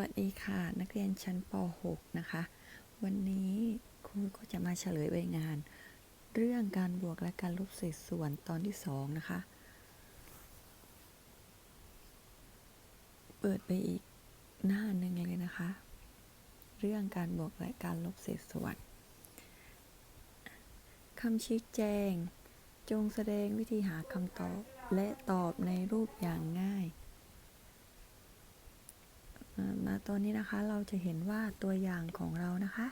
วัสดีค่ะ นักเรียนชั้นป .6 นะคะ วันนี้ครูก็จะมาเฉลยใบงาน เรื่องการบวกและการลบเศษส่วนตอนที่ 2 นะคะ เปิดไปอีกหน้าหนึ่งเลยนะคะ เรื่องการบวกและการลบเศษส่วนคำชี้แจง จงแสดงวิธีหาคำตอบและตอบในรูปอย่างง่าย มาตอนนี้นะคะเราจะเห็นว่าตัวอย่างของเรานะคะ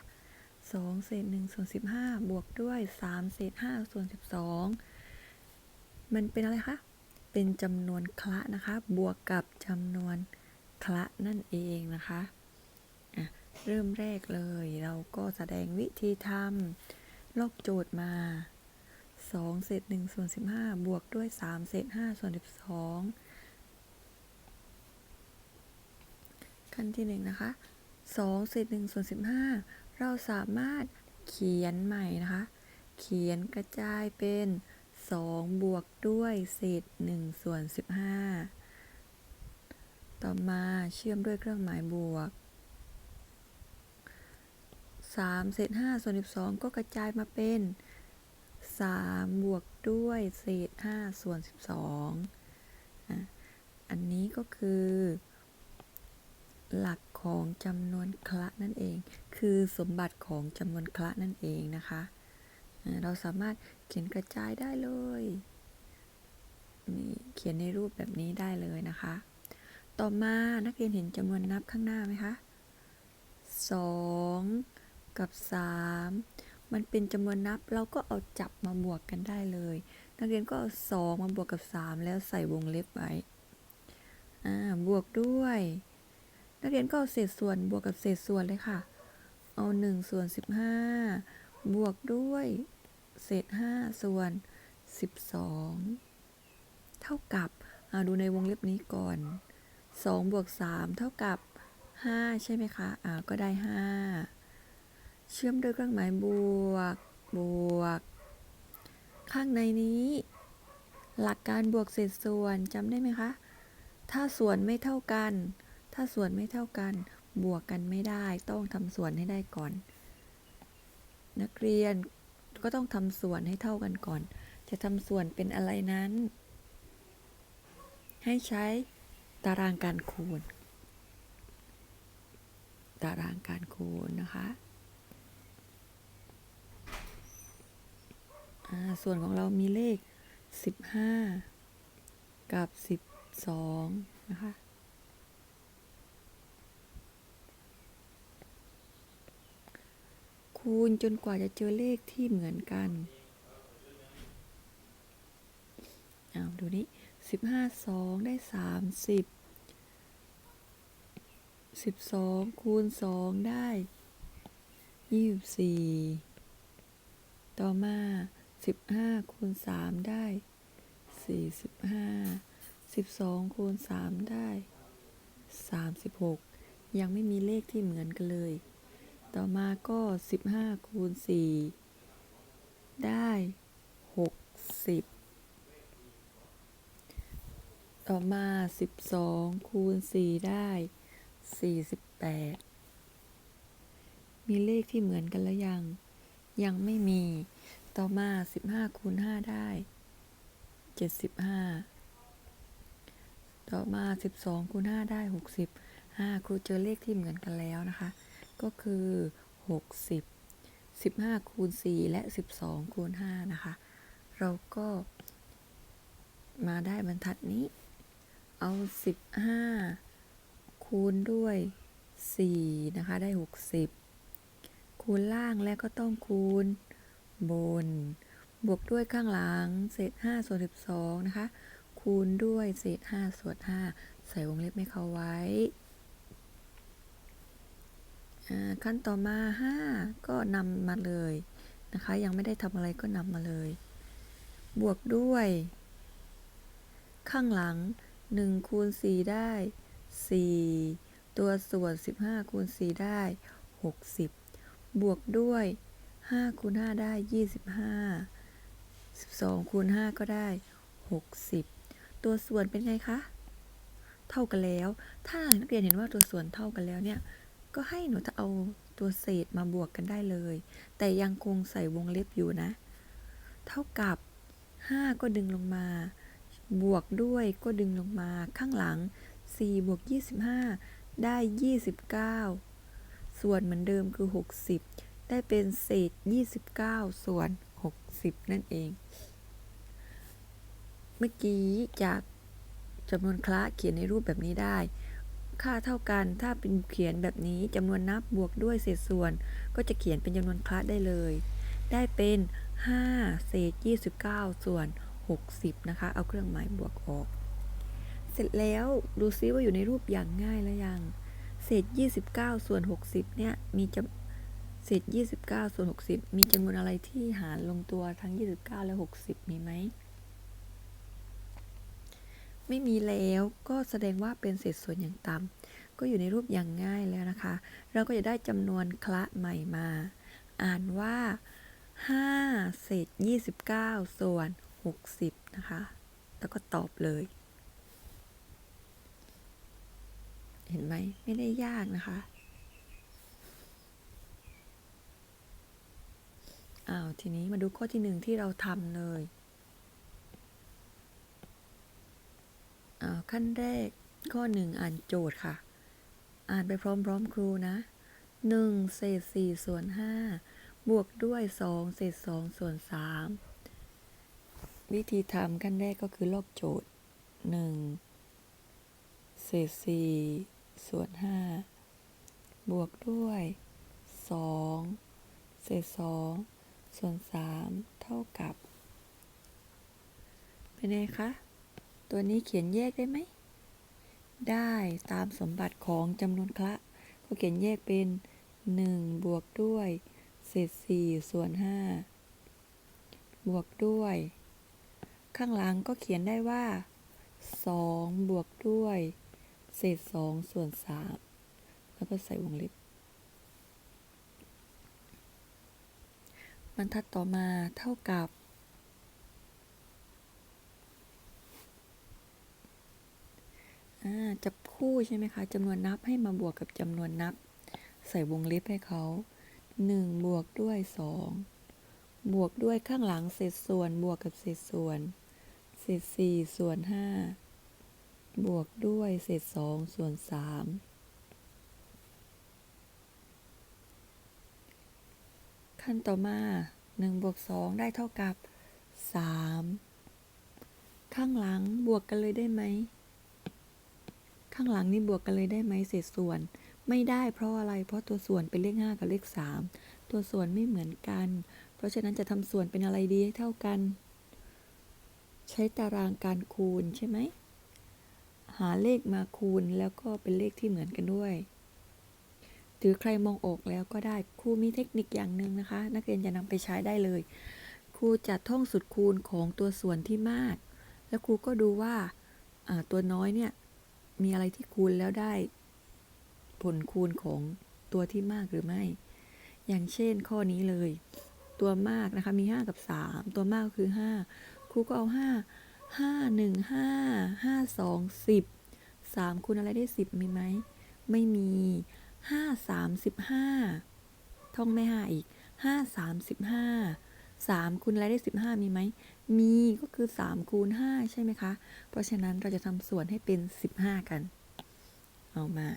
2 เศษ1ส่วน15 บวกด้วย 3 เศษ5ส่วน12 มันเป็นอะไรคะ เป็นจำนวนคละนะคะ บวกกับจำนวนคละนั่นเองนะคะะเริ่มแรกเลยเราก็แสดงวิธีทำลอกโจทย์มา 2 เศษ1ส่วน15 บวกด้วย 3 เศษ5ส่วน12 ขั้นที่หนึ่งนะคะ2เศษ1ส่วน15 เราสามารถเขียนใหม่นะคะ เขียนกระจายเป็น 2 บวกด้วยเศษ1ส่วน15 ต่อมาเชื่อมด้วยเครื่องหมายบวก3เศษ5ส่วน12 ก็กระจายมาเป็น 3 บวกด้วยเศษ5ส่วน 12อะอันนี้ก็คือ หลักของจำนวนคละนั่นเอง คือสมบัติของจำนวนคละนั่นเองนะคะ เราสามารถเขียนกระจายได้เลยนี่เขียนในรูปแบบนี้ได้เลยนะคะ ต่อมานักเรียนเห็นจำนวนนับข้างหน้าไหมคะ2 กับ 3 มันเป็นจำนวนนับเราก็เอาจับมาบวกกันได้เลย นักเรียนก็เอา 2 มาบวกกับ 3 แล้วใส่วงเล็บไว้บวกด้วย นักเรียนก็เอาเศษส่วนบวกกับเศษส่วนเลยค่ะ เอา 1 ส่วน 15 บวกด้วย เศษ 5 ส่วน 12 เท่ากับอ่าดูในวงเล็บนี้ก่อน 2 บวก 3 เท่ากับ 5 ใช่ไหมคะอ่าก็ได้ 5 เชื่อมด้วยเครื่องหมายบวก บวก ข้างในนี้ หลักการบวกเศษส่วนจำได้ไหมคะ ถ้าส่วนไม่เท่ากัน ถ้าส่วนไม่เท่ากัน บวกกันไม่ได้ ต้องทำส่วนให้ได้ก่อน นักเรียนก็ต้องทำส่วนให้เท่ากันก่อน จะทำส่วนเป็นอะไรนั้น ให้ใช้ตารางการคูณ ตารางการคูณนะคะส่วนของเรามีเลข 15 กับ 12 นะคะ คูณจนกว่าจะเจอเลขที่เหมือนกันเอาดูนี้สิบห้าสองได้สามสิบสิบสองคูณสองได้ยี่สิบสี่ต่อมาสิบห้าคูณสามได้สี่สิบห้าสิบสองคูณสามได้สามสิบหกยังไม่มีเลขที่เหมือนกันเลย ต่อมาก็ 15 คูณ 4 ได้ 60 ต่อมา 12 คูณ 4 ได้ 48 มีเลขที่เหมือนกันแล้วยัง ยังไม่มี ต่อมา 15 คูณ 5 ได้ 75 ต่อมา 12 คูณ 5 ได้ 60 5ครูเจอเลขที่เหมือนกันแล้วนะคะ ก็คือ 60 15คูณ4และ 12คูณ5นะคะ เราก็มาได้บรรทัดนี้ เอา 15 คูณด้วย4นะคะ ได้ 60 คูณล่างและก็ต้องคูณบน บวกด้วยข้างหลัง เศษ 5 ส่วน 12 นะคะ คูณด้วยเศษ 5 ส่วน 5 ใส่วงเล็บให้เขาไว้ ขั้นต่อมา 5 ก็นำมาเลยนะคะ ยังไม่ได้ทำอะไรก็นำมาเลย บวกด้วย ข้างหลัง 1 คูณ 4 ได้ 4 ตัวส่วน 15 คูณ 4 ได้ 60 บวกด้วย 5 คูณ 5 ได้ 25 12 คูณ 5 ก็ได้ 60 ตัวส่วนเป็นไงคะ เท่ากันแล้ว ถ้านักเรียนเห็นว่าตัวส่วนเท่ากันแล้วเนี่ย ก็ให้หนูจะเอาตัวเศษมาบวกกันได้เลย แต่ยังคงใส่วงเล็บอยู่นะ เท่ากับ 5 ก็ดึงลงมา บวกด้วยก็ดึงลงมาข้างหลัง 4 บวก 25 ได้ 29 ส่วนเหมือนเดิมคือ 60 ได้เป็นเศษ 29 ส่วน 60 นั่นเอง เมื่อกี้จากจำนวนคละเขียนในรูปแบบนี้ได้ ค่าเท่ากัน ถ้าเป็นเขียนแบบนี้จำนวนนับบวกด้วยเศษส่วน ก็จะเขียนเป็นจำนวนคละได้เลย ได้เป็น 5 เศษ 29 ส่วน 60 นะคะ เอาเครื่องหมายบวกออก เสร็จแล้วดูซิว่าอยู่ในรูปอย่างง่ายแล้วยัง เศษ 29 ส่วน 60 เนี่ยมีจำเศษ 29 ส่วน 60 มีจำนวนอะไรที่หารลงตัวทั้ง 29 และ 60 มีไหม ไม่มีแล้วก็แสดงว่าเป็นเศษส่วนอย่างต่ำก็อยู่ในรูปอย่างง่ายแล้วนะคะ เราก็จะได้จำนวนคละใหม่มา อ่านว่า 5 เศษ 29 ส่วน 60 นะคะ แล้วก็ตอบเลย เห็นไหมไม่ได้ยากนะคะอ้าวทีนี้มาดูข้อที่หนึ่งที่เราทำเลย อ่า ขั้นแรกข้อหนึ่งอ่านโจทย์ค่ะ อ่านไปพร้อมๆครูนะ1เศษ4ส่วน5บวกด้วย2เศษ2ส่วน3วิธีทำขั้นแรกก็คือลอกโจทย์1เศษ4ส่วน5บวกด้วย2เศษ2ส่วน3เท่ากับ เป็นไงคะ ตัวนี้เขียนแยกได้ไหม ได้ตามสมบัติของจำนวนคละ ก็เขียนแยกเป็น 1 บวกด้วย เศษ 4 ส่วน 5 บวกด้วย ข้างหลังก็เขียนได้ว่า 2 บวกด้วย เศษ 2 ส่วน 3 แล้วก็ใส่วงเล็บบรรทัดต่อมาเท่ากับ อ่า จับคู่ใช่ไหมคะจำนวนนับให้มาบวกกับจำนวนนับ ใส่วงเล็บให้เขา 1 บวกด้วย 2 บวกด้วยข้างหลังเศษส่วนบวกกับเศษส่วน เศษ4ส่วน 5 บวกด้วยเศษ 2 ส่วน 3 ขั้นต่อมา 1 บวก 2 ได้เท่ากับ 3 ข้างหลังบวกกันเลยได้ไหม ข้างหลังนี่บวกกันเลยได้ไหมเศษส่วน ไม่ได้เพราะอะไร เพราะตัวส่วนเป็นเลข 5 กับเลข 3 ตัวส่วนไม่เหมือนกัน เพราะฉะนั้นจะทำส่วนเป็นอะไรดีให้เท่ากัน ใช้ตารางการคูณใช่ไหม หาเลขมาคูณแล้วก็เป็นเลขที่เหมือนกันด้วยหรือใครมองออกแล้วก็ได้ครูมีเทคนิคอย่างหนึ่งนะคะ นักเรียนจะนำไปใช้ได้เลยครูจะท่องสุดคูณของตัวส่วนที่มาก แล้วครูก็ดูว่าตัวน้อยเนี่ย มีอะไรที่คูณแล้วได้ ผลคูณของตัวที่มากหรือไม่ อย่างเช่นข้อนี้เลย ตัวมากนะคะมี 5 กับ 3 ตัวมากก็คือ 5 ครูก็เอา 5 5 1 5 5 2 10 3คูณอะไรได้ 10 มีไหม ไม่มี 5 35ท่องไม่ 5 อีก 5 35 3คูณอะไรได้ 15 มีไหม มีก็คือ 3 คูณ 5 ใช่ไหมคะ เพราะฉะนั้นเราจะทำส่วนให้เป็น 15 กัน เอามา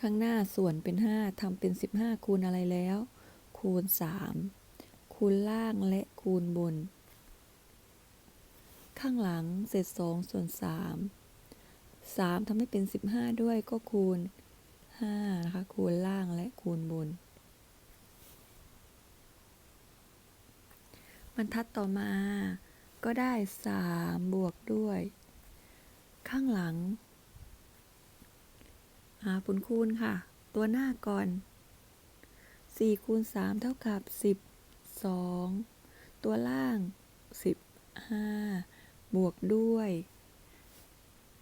ข้างหน้าส่วนเป็น 5ทำเป็น 15 คูณอะไรแล้ว คูณ 3 คูณล่างและคูณบน ข้างหลังเศษ2ส่วน 3 3ทำให้เป็น 15 ด้วยก็คูณ 5นะคะคูณล่างและคูณบน บรรทัดต่อมาก็ได้ 3 บวกด้วย ข้างหลังหาผลคูณค่ะ ตัวหน้าก่อน 4 คูณ 3 เท่ากับ 12 ตัวล่าง 15 บวกด้วย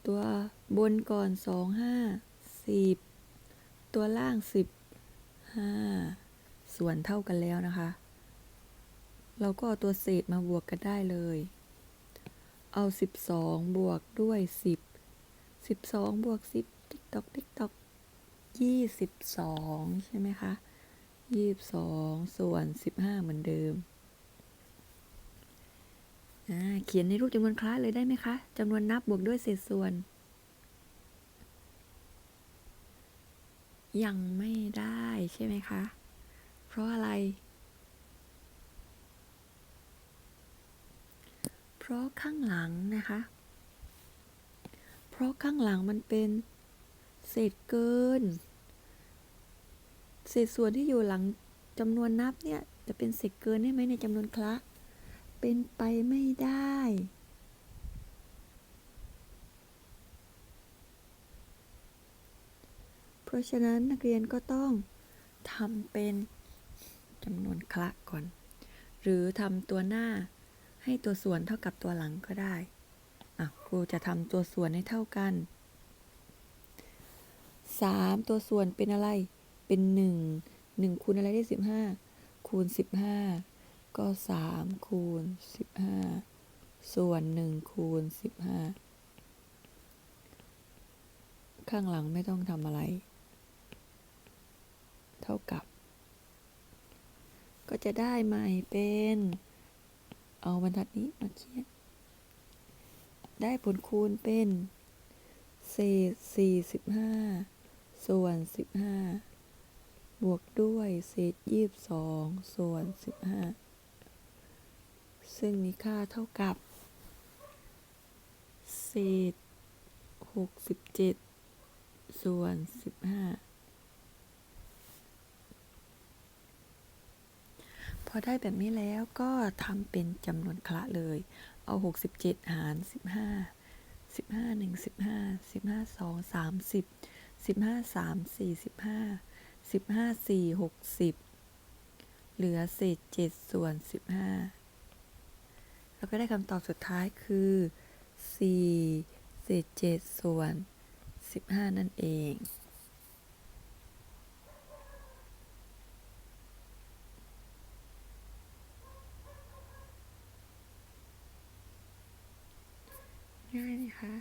ตัวบนก่อน 2 5 10 ตัวล่าง15ส่วนเท่ากันแล้วนะคะ เราก็เอาตัวเศษมาบวกกันได้เลย เอาสิบสองบวกด้วยสิบสิบสองบวกสิบติ๊กตอกติ๊กตอกยี่สิบสองใช่ไหมคะยี่สิบสองส่วนสิบห้าเหมือนเดิมอ่าเขียนในรูปจำนวนคล้ายเลยได้ไหมคะจำนวนนับบวกด้วยเศษส่วน ยังไม่ได้ใช่ไหมคะ เพราะอะไร เพราะข้างหลังนะคะ เพราะข้างหลังมันเป็นเศษเกิน เศษส่วนที่อยู่หลังจำนวนนับเนี่ย จะเป็นเศษเกินได้ไหมในจำนวนคละ เป็นไปไม่ได้ เพ ราะฉะนั้นนักเรียนก็ต้องทำเป็นจำนวนคละก่อน หรือทำตัวหน้าให้ตัวส่วนเท่ากับตัวหลังก็ได้อะครูจะทำตัวส่วนให้เท่ากัน 3 ตัวส่วนเป็นอะไร เป็น 1 1คูณอะไรได้ 15 คูณ 15 ก็ 3 คูณ 15 ส่วน 1 คูณ 15 ข้างหลังไม่ต้องทำอะไร เท่ากับ ก็จะได้ใหม่เป็น เอาบรรทัดนี้มาเขียน ได้ผลคูณเป็นเศษ45ส่วน15บวกด้วยเศษ22ส่วน15ซึ่งมีค่าเท่ากับ เศษ67ส่วน15 พอได้แบบนี้แล้วก็ทำเป็นจำนวนคละเลย เอา 67 หาร 15 15 1 15 15 2 30 15 3 4 15 15 4 60 เหลือเศษ7ส่วน 15 แล้วก็ได้คำตอบสุดท้ายคือ4เศษ7ส่วน 15 นั่นเองายไหมคะ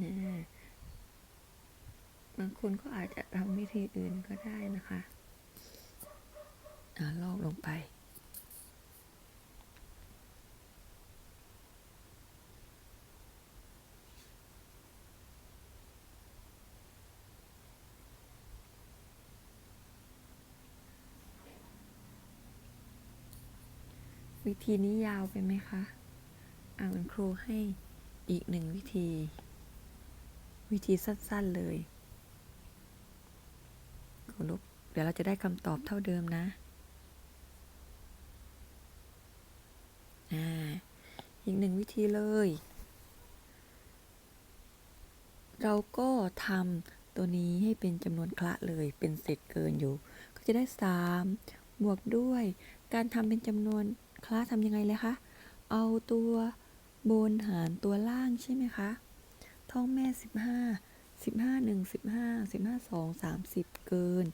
นะบางคนก็อาจจะทำวิธีอื่นก็ได้นะคะอลอกลงไป วิธีนี้ยาวไปไหมคะอ่าคุณครูให้อีกหนึ่งวิธี วิธีสั้นๆเลย ครูลบเดี๋ยวเราจะได้คำตอบเท่าเดิมนะอ่าอีกหนึ่งวิธีเลย เราก็ทำตัวนี้ให้เป็นจำนวนคละเลย เป็นเศษเกินอยู่ ก็จะได้ 3 บวกด้วย การทำเป็นจำนวนคละทำยังไงเลยคะ เอาตัวบนหารตัวล่างใช่ไหมคะท่องแม่ 15 15 1 15 15 2 30เกิน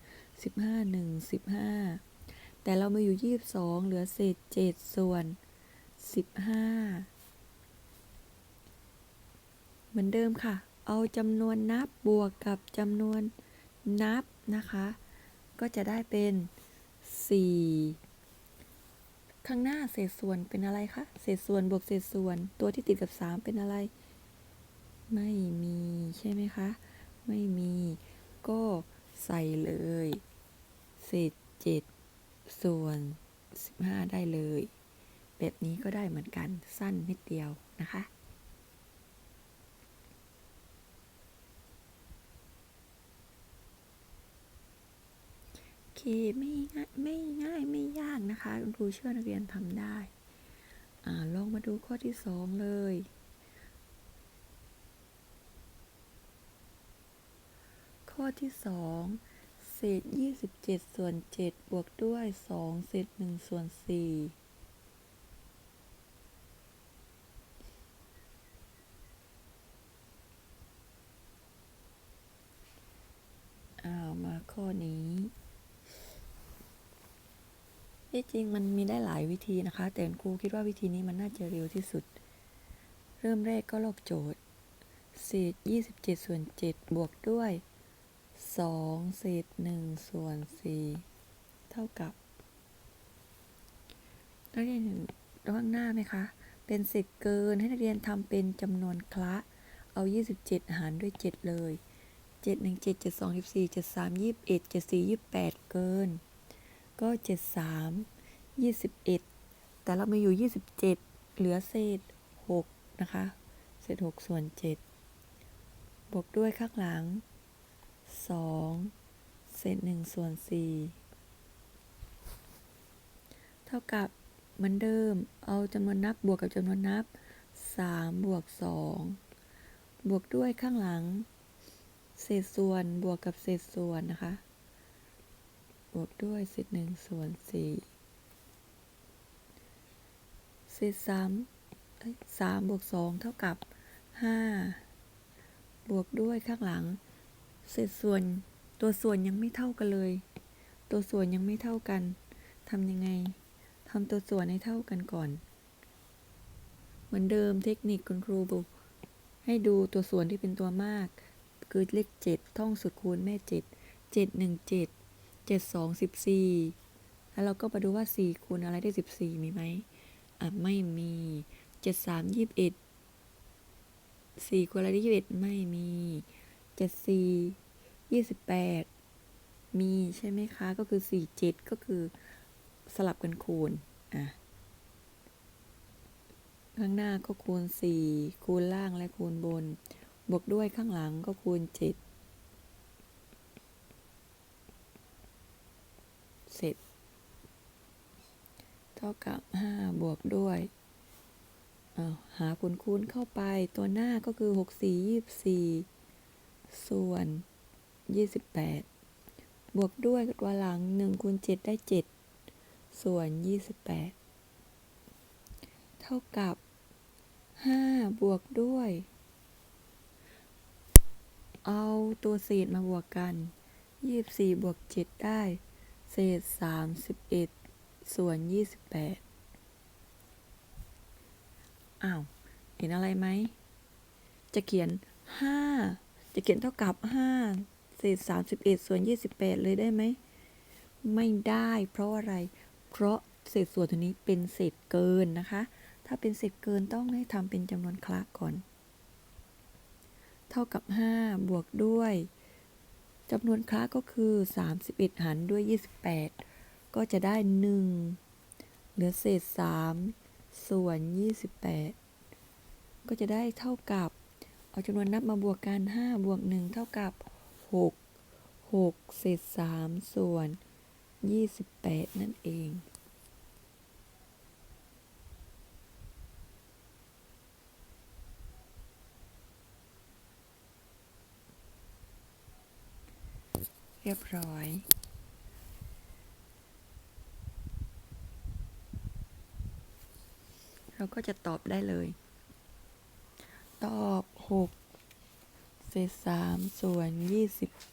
15 1 15แต่เรามาอยู่22เหลือเศษ7ส่วน15เหมือนเดิมค่ะ เอาจำนวนนับบวกกับจำนวนนับนะคะ ก็จะได้เป็น4ข้างหน้าเศษส่วนเป็นอะไรคะ เศษส่วนบวกเศษส่วน ตัวที่ติดกับ 3 เป็นอะไร ไม่มีใช่ไหมคะ ไม่มี ก็ใส่เลย เศษ7ส่วน15ได้เลย แบบนี้ก็ได้เหมือนกันสั้นนิดเดียวนะคะคไม่ง่ายไม่ง่ายไม่ยากนะคะ คุณครูเชื่อนักเรียนทำได้ อ่าลองมาดูข้อที่สองเลย ข้อที่ 2 เศษ 27 ส่วน 7 บวกด้วย 2 เศษ 1 ส่วน 4มาข้อนี้ ที่จริงมันมีได้หลายวิธีนะคะ แต่ครูคิดว่าวิธีนี้มันน่าจะเร็วที่สุด เริ่มแรกก็ลอกโจทย์ เศษ 27 ส่วน 7 บวกด้วย 2เศษ1ส่วน4เท่ากับนักเรียนเห็นข้างหน้าไหมคะ เป็นเศษเกินให้นักเรียนทำเป็นจำนวนคละ เอา 27 หารด้วย 7 เลย 7 1 7 7 2 14 7 3 21 7 4 28 เกิน ก็ 7 3 21 แต่เรามีอยู่ 27 เหลือเศษ 6 นะคะ เศษ 6 ส่วน 7 บวกด้วยข้างหลัง 2เศษ1ส่วน4เท่ากับเหมือนเดิม เอาจำนวนนับบวกกับจำนวนนับ3บวก2บวกด้วยข้างหลัง เศษส่วนบวกกับเศษส่วนนะคะ บวกด้วยเศษ1ส่วน4เศษ3เอ้ย3บวก2เท่ากับ5บวกด้วยข้างหลัง เศษส่วน ตัวส่วนยังไม่เท่ากันเลย ตัวส่วนยังไม่เท่ากันทำยังไงทำตัวส่วนให้เท่ากันก่อน เหมือนเดิมเทคนิคคุณครูบอกให้ดูตัวส่วนที่เป็นตัวมาก คือเลขเจ็ดท่องสุดคูณแม่เจ็ดเจ็ดหนึ่งเจ็ดเจ็ดสองสิบสี่แล้วเราก็มาดูว่าสี่คูณอะไรได้สิบสี่มีไหมอะไม่มีเจ็ดสามยี่สิบเอ็ดสี่คูณอะไรได้ยี่สิบเอ็ดไม่มีเจ็ดสี่ ยี่สิบแปดมีใช่ไหมคะ ก็คือสี่เจ็ดก็คือสลับกันคูณ อะ ข้างหน้าก็คูณสี่คูณล่างและคูณบน บวกด้วยข้างหลังก็คูณเจ็ดเสร็จ เท่ากับห้าบวกด้วยอ้าหาคูณคูณเข้าไปตัวหน้าก็คือหกสี่ยี่สิบสี่ส่วน ยี่สิบแปดบวกด้วยตัวหลังหนึ่งคูณเจ็ดได้เจ็ดส่วนยี่สิบแปดเท่ากับห้าบวกด้วย เอาตัวเศษมาบวกกันยี่สิบสี่บวกเจ็ดได้ เศษสามสิบเอ็ดส่วนยี่สิบแปดอ้าว เห็นอะไรไหม จะเขียนห้าจะเขียนเท่ากับห้า เศษสามสิบเอ็ดส่วนยี่สิบแปดเลยได้ไหม ไม่ได้ เพราะอะไร เพราะเศษส่วนตัวนี้เป็นเศษเกินนะคะ ถ้าเป็นเศษเกินต้องให้ทำเป็นจำนวนคละก่อน เท่ากับ 5 บวกด้วยจำนวนคละก็คือ 31 หารด้วย 28 ก็จะได้ 1 เหลือเศษ 3 ส่วน 28 ก็จะได้เท่ากับ เอาจำนวนนับมาบวกกัน 5 บวก 1 เท่ากับ 6 6เศษ3ส่วน28นั่นเองเรียบร้อย เราก็จะตอบได้เลย ตอบ 6 เศษ3ส่วน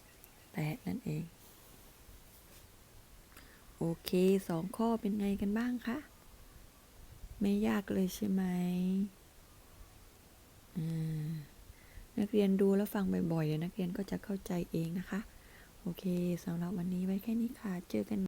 28นั่นเอง โอเคสองข้อเป็นไงกันบ้างคะ ไม่ยากเลยใช่ไหมนักเรียนดูแล้วฟังบ่อยๆเดี๋ยวนักเรียนก็จะเข้าใจเองนะคะ โอเคสำหรับวันนี้ไว้แค่นี้ค่ะ เจอกัน